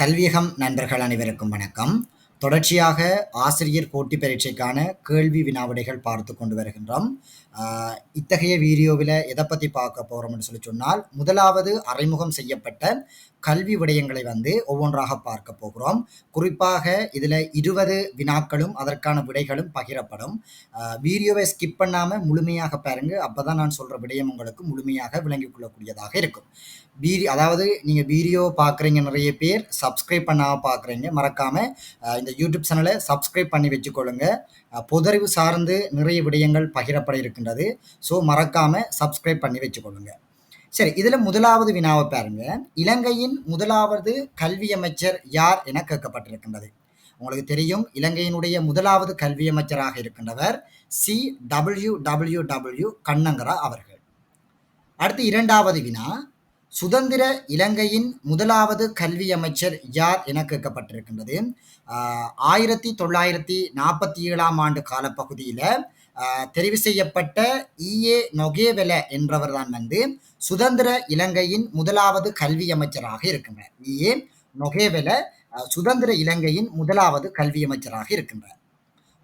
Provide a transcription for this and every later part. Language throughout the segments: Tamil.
கல்வியகம் நண்பர்கள் அனைவருக்கும் வணக்கம். தொடர்ச்சியாக ஆசிரியர் போட்டி பரீட்சைக்கான கேள்வி வினாவிடைகள் பார்த்து கொண்டு வருகின்றோம். இத்தகைய வீடியோவில் எதை பற்றி பார்க்க போகிறோம்னு சொல்லி சொன்னால் முதலாவது அறிமுகம் செய்யப்பட்ட கல்வி விடயங்களை வந்து ஒவ்வொன்றாக பார்க்க போகிறோம். குறிப்பாக இதில் இருபது வினாக்களும் அதற்கான விடைகளும் பகிரப்படும். வீடியோவை ஸ்கிப் பண்ணாமல் முழுமையாக பாருங்க. அப்போ தான் நான் சொல்கிற விடயம் உங்களுக்கு முழுமையாக விளங்கிக் கொள்ளக்கூடியதாக இருக்கும். வீடி அதாவது நீங்கள் வீடியோ பார்க்குறீங்க நிறைய பேர் சப்ஸ்கிரைப் பண்ணாமல் பார்க்குறீங்க மறக்காமல் இந்த யூடியூப் சேனலை சப்ஸ்கிரைப் பண்ணி வச்சுக்கொள்ளுங்க. புதறிவு சார்ந்து நிறைய விடயங்கள் பகிரப்பட இருக்கின்றது. ஸோ மறக்காமல் சப்ஸ்கிரைப் பண்ணி வச்சுக்கொள்ளுங்க. சரி இதில் முதலாவது வினாவை பாருங்க. இலங்கையின் முதலாவது கல்வி அமைச்சர் யார் என கேட்கப்பட்டிருக்கின்றது. உங்களுக்கு தெரியும் இலங்கையினுடைய முதலாவது கல்வி அமைச்சராக இருக்கின்றவர் C. W. W. W. Kannangara அவர்கள். அடுத்து இரண்டாவது வினா. சுதந்திர இலங்கையின் முதலாவது கல்வி அமைச்சர் யார் என கேட்கப்பட்டிருக்கின்றது. ஆயிரத்தி தொள்ளாயிரத்தி நாற்பத்தி ஏழாம் ஆண்டு காலப்பகுதியில் தெரிவு செய்யப்பட்ட இஏ நொகேவெல என்றவர் தான் வந்து சுதந்திர இலங்கையின் முதலாவது கல்வி அமைச்சராக இருக்கின்றார். இஏ நொகேவெல சுதந்திர இலங்கையின் முதலாவது கல்வி அமைச்சராக இருக்கின்றார்.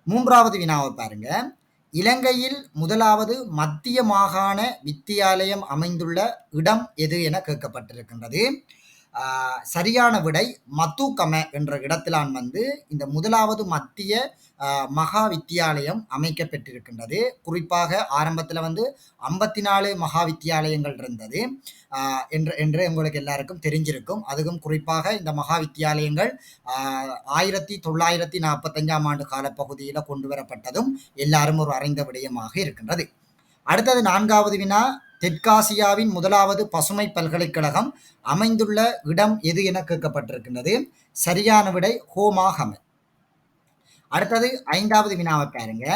மூன்றாவது வினாவை பாருங்க. இலங்கையில் முதலாவது மத்திய மாகாண வித்தியாலயம் அமைந்துள்ள இடம் எது என கேட்கப்பட்டிருக்கின்றது. சரியான விடை மத்துக்கம என்ற இடத்திலான் வந்து இந்த முதலாவது மத்திய மகா வித்தியாலயம் அமைக்கப்பட்டிருக்கின்றது குறிப்பாக ஆரம்பத்தில் வந்து ஐம்பத்தி நாலு மகா வித்தியாலயங்கள் இருந்தது. என்று என்று உங்களுக்கு எல்லாருக்கும் தெரிஞ்சிருக்கும். அதுவும் குறிப்பாக இந்த மகா வித்தியாலயங்கள் ஆயிரத்தி தொள்ளாயிரத்தி நாற்பத்தஞ்சாம் ஆண்டு காலப்பகுதியில் கொண்டு வரப்பட்டதும் எல்லாரும் ஒரு அறிந்த விடயமாக இருக்கின்றது. அடுத்தது நான்காவது வினா தெற்காசியாவின் முதலாவது பசுமை பல்கலைக்கழகம் அமைந்துள்ள இடம் எது என கேட்கப்பட்டிருக்கின்றது. சரியான விடை ஹோமாகமை அடுத்தது ஐந்தாவது வினாவை பாருங்க.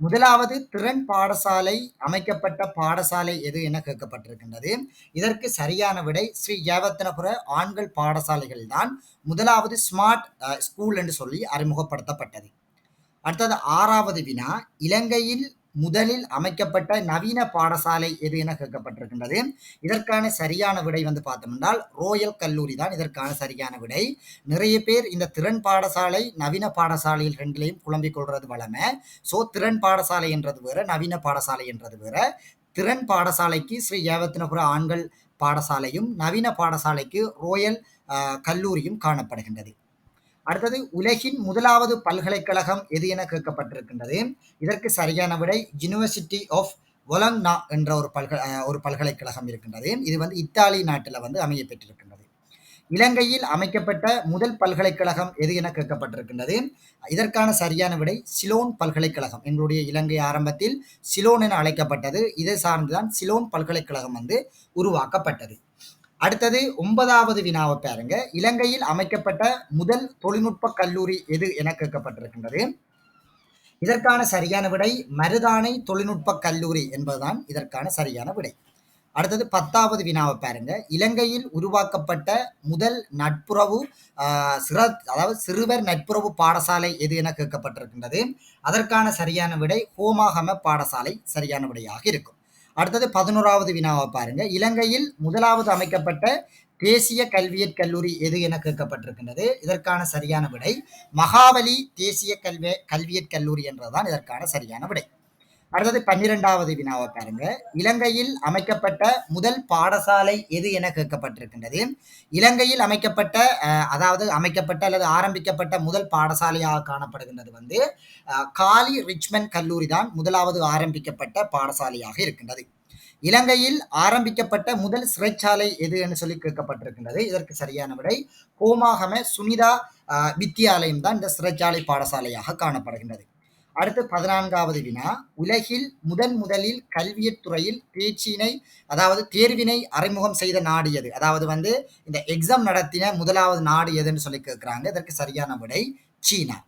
முதலாவது திறன் பாடசாலை அமைக்கப்பட்ட பாடசாலை எது என கேட்கப்பட்டிருக்கின்றது. இதற்கு சரியான விடை ஸ்ரீ ஏவத்தனபுர ஆண்கள் பாடசாலைகள் தான் முதலாவது ஸ்மார்ட் ஸ்கூல் என்று சொல்லி அறிமுகப்படுத்தப்பட்டது. அடுத்தது ஆறாவது வினா இலங்கையில் முதலில் அமைக்கப்பட்ட நவீன பாடசாலை எது என கேட்கப்பட்டிருக்கின்றது. இதற்கான சரியான விடை வந்து பார்த்தோம்னால் ரோயல் கல்லூரி தான் இதற்கான சரியான விடை. நிறைய பேர் இந்த திறன் பாடசாலை நவீன பாடசாலையில் ரெண்டிலையும் குழம்பிக் கொள்றது வளமை. ஸோ திறன் பாடசாலை என்றது வேற நவீன பாடசாலை என்றது வேற. திறன் பாடசாலைக்கு ஸ்ரீ ஏவத்தினபுர ஆண்கள் பாடசாலையும் நவீன பாடசாலைக்கு ரோயல் கல்லூரியும் காணப்படுகின்றது. அடுத்தது உலகின் முதலாவது பல்கலைக்கழகம் எது என கேட்கப்பட்டிருக்கின்றது. இதற்கு சரியான விடை யூனிவர்சிட்டி ஆஃப் ஒலங்னா என்ற ஒரு பல்க ஒரு பல்கலைக்கழகம் இருக்கின்றது. இது வந்து இத்தாலி நாட்டில் வந்து அமைய பெற்றிருக்கின்றது. இலங்கையில் அமைக்கப்பட்ட முதல் பல்கலைக்கழகம் எது என கேட்கப்பட்டிருக்கின்றது. இதற்கான சரியான விடை சிலோன் பல்கலைக்கழகம். எங்களுடைய இலங்கை ஆரம்பத்தில் சிலோன் என அழைக்கப்பட்டது. இதை சார்ந்துதான் சிலோன் பல்கலைக்கழகம் வந்து உருவாக்கப்பட்டது. அடுத்தது ஒன்பதாவது வினாவை பாருங்க. இலங்கையில் அமைக்கப்பட்ட முதல் தொழில்நுட்ப கல்லூரி எது என கேட்கப்பட்டிருக்கின்றது. இதற்கான சரியான விடை மருதானை தொழில்நுட்ப கல்லூரி என்பதுதான் இதற்கான சரியான விடை. அடுத்தது பத்தாவது வினாவை பாருங்க. இலங்கையில் உருவாக்கப்பட்ட முதல் நட்புறவு ஆஹ், சிற அதாவது சிறுவர் நட்புறவு பாடசாலை எது என கேட்கப்பட்டிருக்கின்றது. அதற்கான சரியான விடை ஹோமாகம பாடசாலை சரியான விடையாக இருக்கும். அடுத்தது பதினோராவது வினாவை பாருங்க. இலங்கையில் முதலாவது அமைக்கப்பட்ட தேசிய கல்வியற் கல்லூரி எது என கேட்கப்பட்டிருக்கின்றது. இதற்கான சரியான விடை மகாவலி தேசிய கல்வி கல்வியற் கல்லூரி என்றதுதான் இதற்கான சரியான விடை. அடுத்தது பன்னிரெண்டாவது வினாவை பாருங்க. இலங்கையில் அமைக்கப்பட்ட முதல் பாடசாலை எது என கேட்கப்பட்டிருக்கின்றது. இலங்கையில் அமைக்கப்பட்ட அஹ், அதாவது அமைக்கப்பட்ட அல்லது ஆரம்பிக்கப்பட்ட முதல் பாடசாலையாக காணப்படுகின்றது வந்து காலி ரிச்மன் கல்லூரி தான் முதலாவது ஆரம்பிக்கப்பட்ட பாடசாலையாக இருக்கின்றது. இலங்கையில் ஆரம்பிக்கப்பட்ட முதல் சிறைச்சாலை எது என்று சொல்லி கேட்கப்பட்டிருக்கின்றது. இதற்கு சரியான விடை கோமாகம சுனிதா வித்தியாலயம் தான் இந்த சிறைச்சாலை பாடசாலையாக காணப்படுகின்றது. அடுத்து பதினான்காவது வினா. உலகில் முதன் முதலில் கல்வியற் துறையில் அதாவது தேர்வினை அறிமுகம் செய்த நாடு எது? அதாவது வந்து இந்த எக்ஸாம் நடத்தின முதலாவது நாடு எதுன்னு சொல்லி கேட்குறாங்க இதற்கு சரியான விடை சீனா.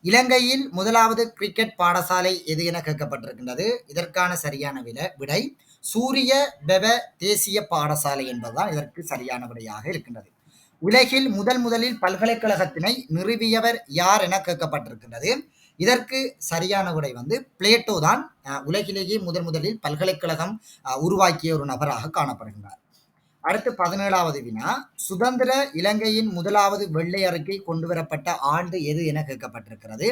இலங்கையில் முதலாவது கிரிக்கெட் பாடசாலை எது என கேட்கப்பட்டிருக்கின்றது. இதற்கான சரியான விட விடை சூரிய பெவ தேசிய பாடசாலை என்பதுதான் இதற்கு சரியான விடையாக இருக்கின்றது. உலகில் முதல் முதலில் பல்கலைக்கழகத்தினை நிறுவியவர் யார் என கேட்கப்பட்டிருக்கின்றது. இதற்கு சரியான விடை வந்து பிளேட்டோ தான் உலகிலேயே முதன் முதலில் பல்கலைக்கழகம் உருவாக்கிய ஒரு நபராக காணப்படுகின்றார். அடுத்து பதினேழாவது வினா சுதந்திர இலங்கையின் முதலாவது வெள்ளை அறிக்கை கொண்டு வரப்பட்ட ஆண்டு எது என கேட்கப்பட்டிருக்கிறது.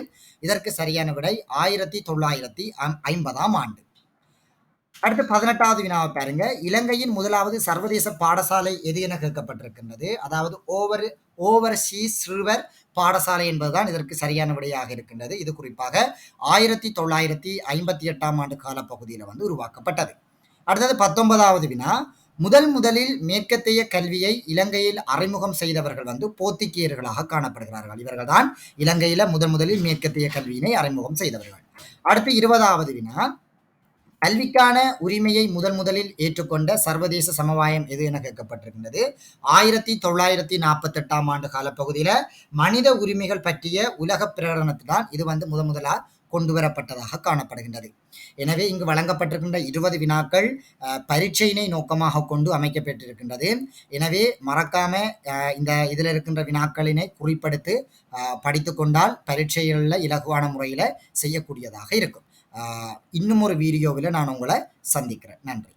இதற்கு சரியான விடை ஆயிரத்தி தொள்ளாயிரத்தி ஐம்பதாம் ஆண்டு. அடுத்து பதினெட்டாவது வினாவை பாருங்க. இலங்கையின் முதலாவது சர்வதேச பாடசாலை எது என கேட்கப்பட்டிருக்கின்றது. அதாவது ஓவர் ஓவர்சீஸ் சிறுவர் பாடசாலை என்பதுதான் இதற்கு சரியான விடையாக இருக்கின்றது. இது குறிப்பாக ஆயிரத்தி தொள்ளாயிரத்தி ஐம்பத்தி எட்டாம் ஆண்டு காலப்பகுதியில் வந்து உருவாக்கப்பட்டது. அடுத்தது பத்தொன்பதாவது வினா. முதல் முதலில் மேற்கத்திய கல்வியை இலங்கையில் அறிமுகம் செய்தவர்கள் வந்து போர்த்துகீயர்களாக காணப்படுகிறார்கள். இவர்கள் தான் இலங்கையில முதன் முதலில் மேற்கத்திய கல்வியினை அறிமுகம் செய்தவர்கள். அடுத்து இருபதாவது வினா. கல்விக்கான உரிமையை முதன் முதலில் ஏற்றுக்கொண்ட சர்வதேச சமவாயம் எது என கேட்கப்பட்டிருக்கின்றது. ஆயிரத்தி தொள்ளாயிரத்தி நாற்பத்தி எட்டாம் ஆண்டு காலப்பகுதியில் மனித உரிமைகள் பற்றிய உலக பிரகடனத்தினால் இது வந்து முதன் முதலாக கொண்டு வரப்பட்டதாக காணப்படுகின்றது. எனவே இங்கு வழங்கப்பட்டிருக்கின்ற இருபது வினாக்கள் பரீட்சையினை நோக்கமாக கொண்டு அமைக்கப்பட்டிருக்கின்றது. எனவே மறக்காம இந்த இதில் இருக்கின்ற வினாக்களினை குறிப்படுத்தி படித்து கொண்டால் பரீட்சைகளில் இலகுவான முறையில் செய்யக்கூடியதாக இருக்கும். இன்னும் ஒரு வீடியோவில் நான் உங்களை சந்திக்கிறேன். நன்றி.